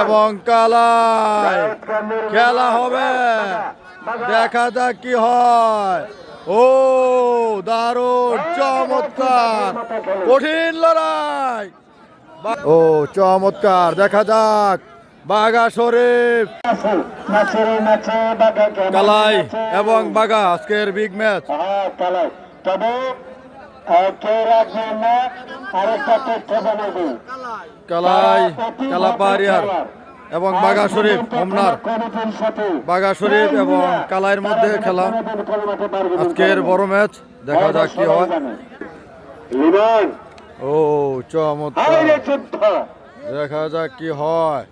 এবং মিনা, খেলা হবে। দেখা যাক কি হয়। ও দারুণ চমৎকার। কঠিন লড়াই। ও চমৎকার। দেখা যাক। বাঘা শরীফ। কালাই এবং বাঘা আজকের বিগ ম্যাচ তবে কালাই কালাপাহাড়িয়ার এবং বাঘা শরীফ হোমনার। বাঘা শরীফ এবং কালাইয়ের মধ্যে খেলা। আজকের বড় ম্যাচ দেখা যাক কি হয়। ও চমৎকার। দেখা যাক কি হয়।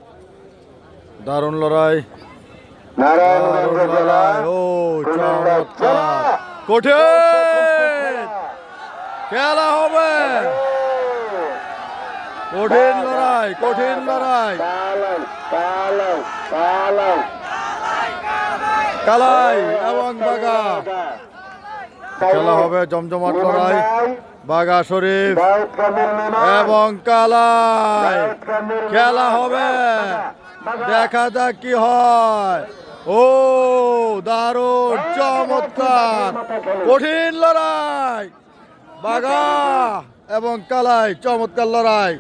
দারুণ লড়াই। দারুণ লড়াই ও চমৎকার। কঠিন! খেলা হবে। কঠিন লড়াই কঠিন লড়াই। কালাই এবং বাঘা খেলা হবে জমজমাট লড়াই বাঘা শরীফ এবং কালাই। খেলা হবে। দেখা যাক কি হয়। ও দারুণ চমৎকার। কঠিন লড়াই বাঘা এবং কালাই চমৎকার লড়াই।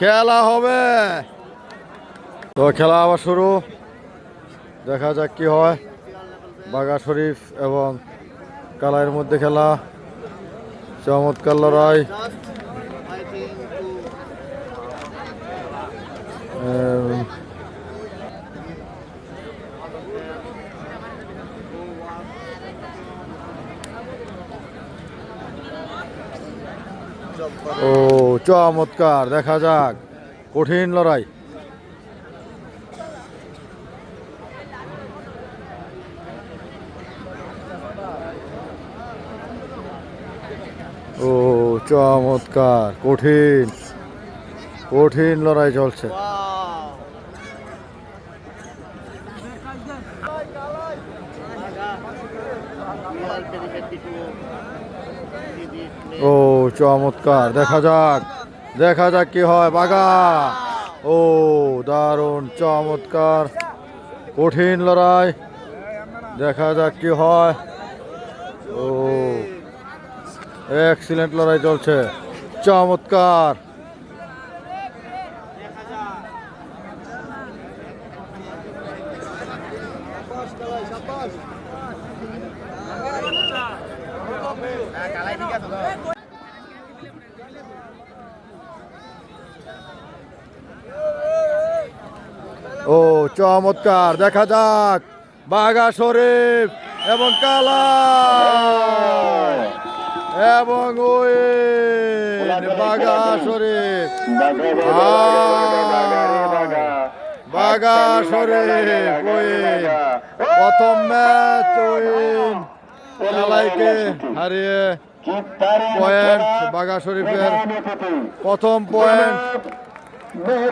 খেলা হবে। তো খেলা আবার শুরু। দেখা যাক কি হয়। বাগা শরীফ এবং কালাইয়ের মধ্যে খেলা। চমৎকার লড়াই। ও চমৎকার দেখা যাক। কঠিন লড়াই। ও চমৎকার কঠিন। কঠিন লড়াই চলছে। ও, চমৎকার। দেখা যাক দেখা যাক কি হয়, বাঘা। ও, দারুণ, চমৎকার। কঠিন লড়াই। দেখা যাক কি হয়। ও এক্সিলেন্ট লড়াই চলছে। চমৎকার। ও চমৎকার, দেখা যাক। বাঘা শরীফ এবং কালা এবং ওই বাঘা শরীফ। বাঘা শরীফ ওই প্রথম ম্যাচ উইন। কালাইকে হারিয়ে পয়েন্ট বাঘা শরীফের প্রথম পয়েন্ট।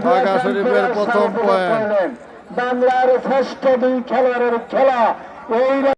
বাঘা শরীফের প্রথম পয়েন্ট। বাংলার শ্রেষ্ঠ দুই খেলোয়াড়ের খেলা। এই